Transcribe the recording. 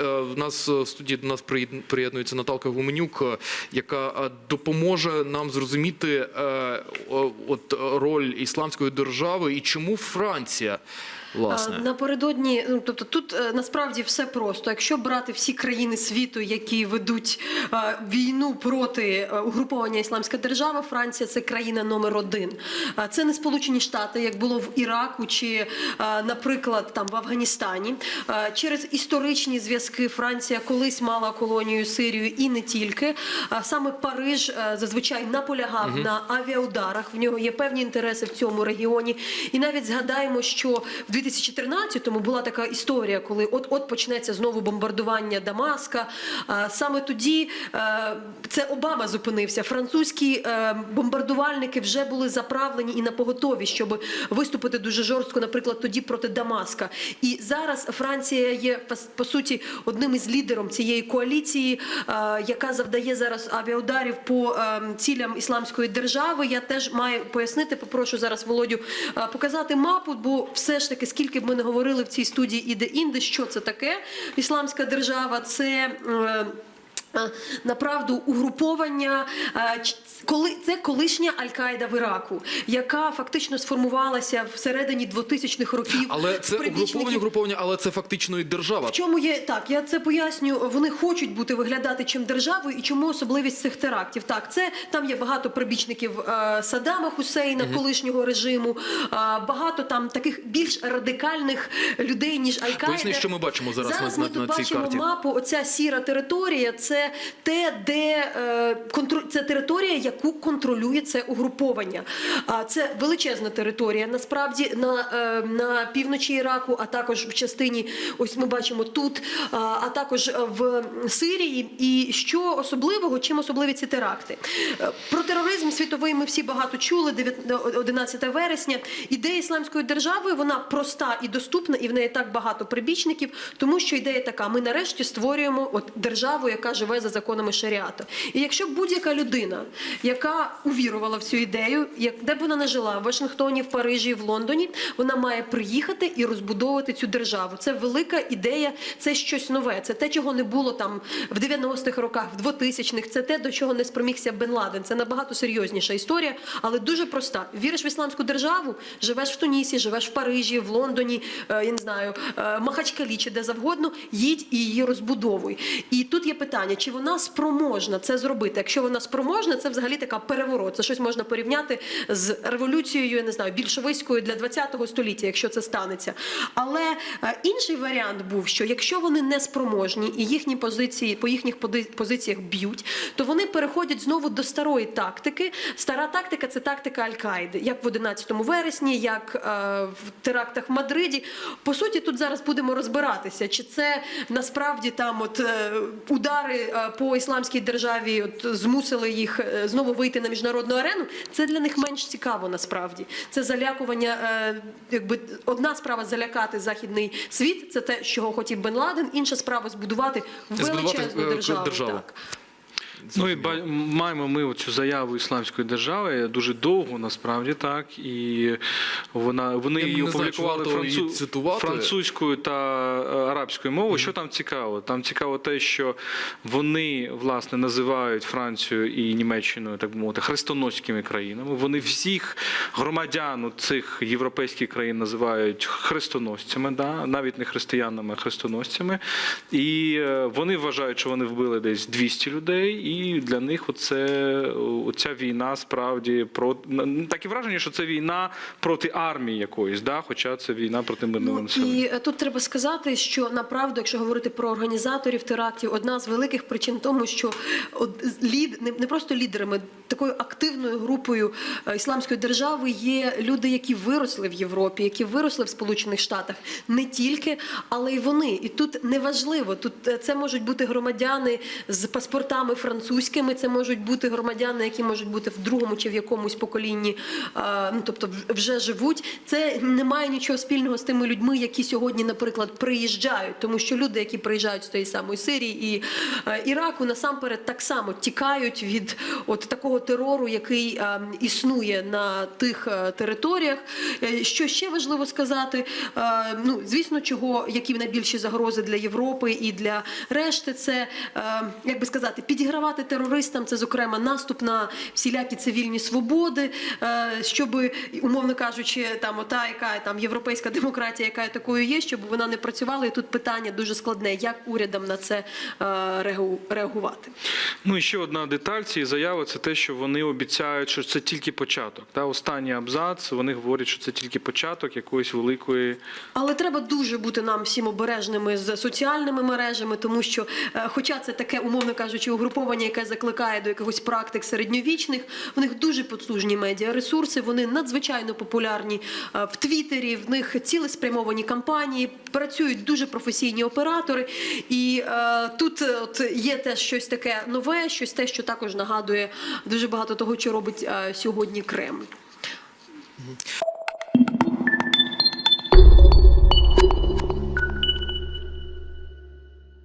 Е, В нас е, в студії до нас приєд- приєднується Наталка Гуменюк, е, яка допоможе нам зрозуміти от роль ісламської держави і чому Франція власне. Напередодні, ну тобто тут е, насправді все просто. Якщо брати всі країни світу, які ведуть е, війну проти е, угруповання Ісламська держава, Франція це країна номер один. Це не Сполучені Штати, як було в Іраку чи, наприклад, там в Афганістані. Через історичні зв'язки Франція колись мала колонію Сирію і не тільки. А Саме Париж зазвичай наполягав на авіаударах. В нього є певні інтереси в цьому регіоні. І навіть згадаємо, що в 2014-му була така історія, коли от от почнеться знову бомбардування Дамаска. Саме тоді е, це Обама зупинився. Французькі е, бомбардувальники вже були заправлені і на поготові, щоб виступити дуже жорстко, наприклад, тоді проти Дамаска. І зараз Франція є по- суті одним із лідером цієї коаліції, е, яка завдає зараз авіаударів по цілям ісламської держави. Я теж маю пояснити. Попрошу зараз Володю показати мапу, бо все ж таки, скільки б ми не говорили в цій студії і де інде, що це таке ісламська держава, це. Направду угруповання коли це колишня Аль-Каїда в Іраку, яка фактично сформувалася всередині 2000-х років. Але це прибічників угруповання, угруповання, але це фактично і держава. в чому є так? Я це поясню. Вони хочуть бути виглядати чим державою, і чому особливість цих терактів. Так, це там є багато прибічників е, Саддама Хусейна, колишнього режиму, е, багато там таких більш радикальних людей ніж Аль-Каїда. Поясни, що ми бачимо зараз Зараз на- ми тут на цій бачимо карті. мапу. Оця сіра територія це те, де е, це територія, яку контролює це угруповання. А це величезна територія. Насправді на, е, на півночі Іраку, а також в частині, ось ми бачимо тут, а, також в Сирії. І що особливого, чим особливі ці теракти? Е, Про тероризм світовий ми всі багато чули. 11 вересня. Ідея ісламської держави вона проста і доступна, і в неї так багато прибічників, тому що ідея така: ми нарешті створюємо от державу, яка живе за законами шаріату. І якщо будь-яка людина, яка увірувала в цю ідею, як де б вона не жила в Вашингтоні, в Парижі, в Лондоні, вона має приїхати і розбудовувати цю державу. Це велика ідея, це щось нове. Це те, чого не було там в 90-х роках, в 2000-х. Це те, до чого не спромігся Бен Ладен. Це набагато серйозніша історія, але дуже проста. Віриш в ісламську державу, живеш в Тунісі, живеш в Парижі, в Лондоні, е, я не знаю, е, Махачкалі чи де завгодно, їдь і її розбудовуй. І тут є питання, чи вона спроможна це зробити. Якщо вона спроможна, це взагалі така переворот. Це щось можна порівняти з революцією, я не знаю, більшовицькою для 20-го століття, якщо це станеться. Але е, інший варіант був, що якщо вони не спроможні і їхні позиції по їхніх позиціях б'ють, то вони переходять знову до старої тактики. Стара тактика це тактика Аль-Каїди, як в 11 вересні, як е, в терактах в Мадриді. По суті, тут зараз будемо розбиратися, чи це насправді там от е, удари е, по ісламській державі от, змусили їх е, знову вийти на міжнародну арену. Це для них менш цікаво насправді. Це залякування, е, якби одна справа залякати західний світ, це те, чого хотів Бен Ладен, інша справа збудувати величезну державу. державу. Так. Ну і ба- маємо ми цю заяву ісламської держави дуже довго, насправді так. І вона вони Я її не знаю, опублікували варто її францу... цитувати. французькою та е, арабською мовою. Що там цікаво? Там цікаво те, що вони власне називають Францію і Німеччиною, так би мовити, хрестоносськими країнами. Вони всіх громадян цих європейських країн називають хрестоносцями, да? навіть не християнами, а хрестоносцями. І е, вони вважають, що вони вбили десь 200 людей, і для них оце, оця війна справді про таке враження, що це війна проти армії якоїсь, да? хоча це війна проти мирного Ну, населення. і е, тут треба сказати, що направду, якщо говорити про організаторів терактів, одна з великих причин тому, що от лід не, не просто лідерами, такою активною групою е, ісламської держави є люди, які виросли в Європі, які виросли в Сполучених Штатах, не тільки, але й вони. І тут неважливо. Тут е, це можуть бути громадяни з паспортами французькими. Французькими. Це можуть бути громадяни, які можуть бути в другому чи в якомусь поколінні, ну тобто вже живуть. Це не має нічого спільного з тими людьми, які сьогодні, наприклад, приїжджають, тому що люди, які приїжджають з тієї самої Сирії і е, Іраку, насамперед так само тікають від от такого терору, який е, існує на тих е, територіях. Що ще важливо сказати? Ну, звісно, чого які найбільші загрози для Європи і для решти, це як би сказати, підігравати терористам. Це зокрема наступ на всілякі цивільні свободи, е, щоб умовно кажучи, там ота, яка там європейська демократія, яка такою є, щоб вона не працювала. І тут питання дуже складне, як урядам на це е, реагувати. Ну і ще одна деталь цієї заяви це те, що вони обіцяють, що це тільки початок. Та останній абзац. Вони говорять, що це тільки початок якоїсь великої. Але треба дуже бути нам всім обережними з соціальними мережами, тому що, е, хоча це таке, умовно кажучи, угруповання, яке закликає до якихось практик середньовічних, в них дуже потужні медіаресурси, вони надзвичайно популярні е, в Твіттері, в них цілеспрямовані кампанії, працюють дуже професійні оператори. І е, тут е, от є теж щось таке нове, щось те, що також нагадує дуже багато того, що робить е, сьогодні Кремль.